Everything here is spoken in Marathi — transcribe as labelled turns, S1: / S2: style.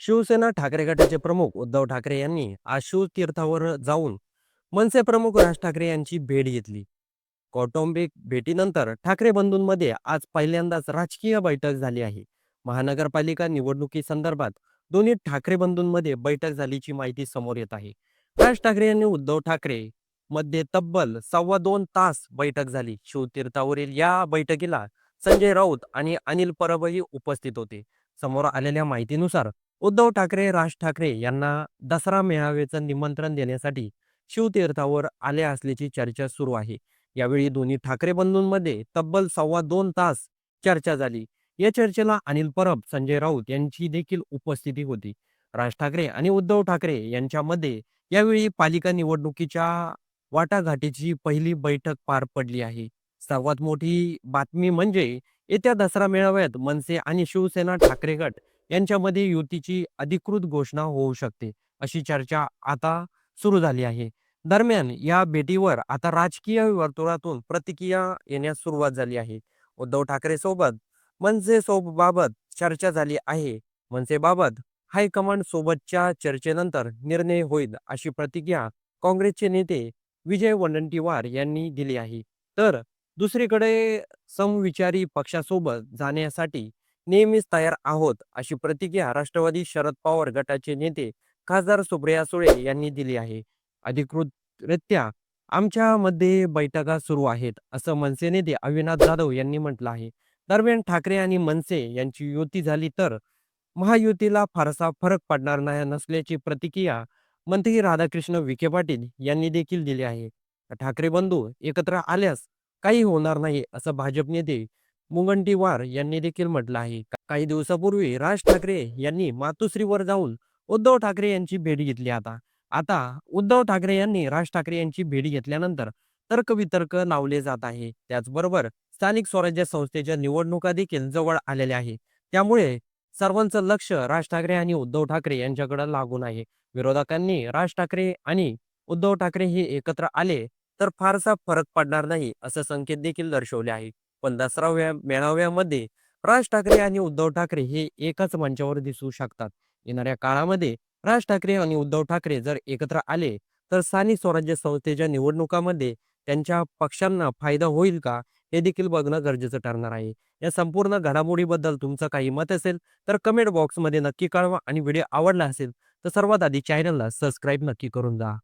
S1: शिवसेना ठाकरे गटाचे प्रमुख उद्धव ठाकरे यांनी आज शिवतीर्थावर जाऊन मनसे प्रमुख राज ठाकरे यांची भेट घेतली. कौटुंबिक भेटीनंतर ठाकरे बंधूंमध्ये आज पहिल्यांदाच राजकीय बैठक झाली आहे. महानगरपालिका निवडणुकीसंदर्भात दोन्ही ठाकरे बंधूंमध्ये बैठक झाल्याची माहिती समोर येत आहे. राज ठाकरे यांनी उद्धव ठाकरे मध्ये तब्बल सव्वा दोन तास बैठक झाली. शिवतीर्थावरील या बैठकीला संजय राऊत आणि अनिल परबही उपस्थित होते. समोर आलेल्या माहितीनुसार उद्धव ठाकरे राज ठाकरे यांना दसरा मेळाव्याचं निमंत्रण देण्यासाठी शिवतीर्थावर आले असल्याची चर्चा सुरू आहे. यावेळी दोन्ही ठाकरे बंधूंमध्ये तब्बल सव्वा दोन तास चर्चा झाली. या चर्चेला अनिल परब संजय राऊत यांची देखील उपस्थिती होती. राज ठाकरे आणि उद्धव ठाकरे यांच्यामध्ये यावेळी पालिका निवडणुकीच्या वाटाघाटीची पहिली बैठक पार पडली आहे. सर्वात मोठी बातमी म्हणजे येत्या दसरा मेळाव्यात मनसे आणि शिवसेना ठाकरे गट यांच्यामध्ये युतीची अधिकृत घोषणा होऊ शकते अशी चर्चा आता सुरू झाली आहे. दरम्यान या भेटीवर आता राजकीय वर्तुळातून प्रतिक्रिया येण्यास सुरुवात झाली आहे. उद्धव ठाकरे सोबत मनसे सोबत चर्चा झाली आहे. मनसेबाबत हायकमांड सोबतच्या चर्चेनंतर निर्णय होईल अशी प्रतिक्रिया काँग्रेसचे नेते विजय वडंटीवार यांनी दिली आहे. तर दुसरीकडे समविचारी पक्षासोबत जाण्यासाठी नेहमीच तयार आहोत अशी प्रतिक्रिया राष्ट्रवादी शरद पवार गटाचे नेते खासदार सुप्रिया सुळे यांनी दिली आहे. अधिकृतरित्या आमच्यामध्ये बैठका सुरू आहेत असं मनसे नेते अविनाश जाधव यांनी म्हटलं आहे. दरम्यान ठाकरे आणि मनसे यांची युती झाली तर महायुतीला फारसा फरक पडणार नाही नसल्याची प्रतिक्रिया मंत्री राधाकृष्ण विखे पाटील यांनी देखील दिली आहे. ठाकरे बंधू एकत्र आल्यास काही होणार नाही असं भाजप नेते मुंगंटीवार यांनी देखील म्हटलं आहे. काही दिवसापूर्वी राज ठाकरे यांनी मातोश्रीवर जाऊन उद्धव ठाकरे यांची भेट घेतली आता. आता उद्धव ठाकरे यांनी राज ठाकरे यांची भेट घेतल्यानंतर तर्कवितर्क लावले जात आहे. त्याचबरोबर स्थानिक स्वराज्य संस्थेच्या निवडणुका देखील जवळ आलेल्या आहे त्यामुळे सर्वांचं लक्ष राज ठाकरे आणि उद्धव ठाकरे यांच्याकडे लागून आहे. विरोधकांनी राज ठाकरे आणि उद्धव ठाकरे हे एकत्र आले तर फारसा फरक पडणार नाही असं संकेत देखील दर्शवले आहे पण दसराव्या मेळाव्यामध्ये राज ठाकरे आणि उद्धव ठाकरे हे एकाच मंचावर दिसू शकतात. येणाऱ्या काळामध्ये राज ठाकरे आणि उद्धव ठाकरे जर एकत्र आले तर स्थानिक स्वराज्य संस्थेच्या निवडणुकामध्ये त्यांच्या पक्षांना फायदा होईल का हे देखील बघणं गरजेचं ठरणार आहे. या संपूर्ण घडामोडीबद्दल तुमचं काही मत असेल तर कमेंट बॉक्समध्ये नक्की कळवा आणि व्हिडिओ आवडला असेल तर सर्वात आधी चॅनलला सबस्क्राईब नक्की करून जा.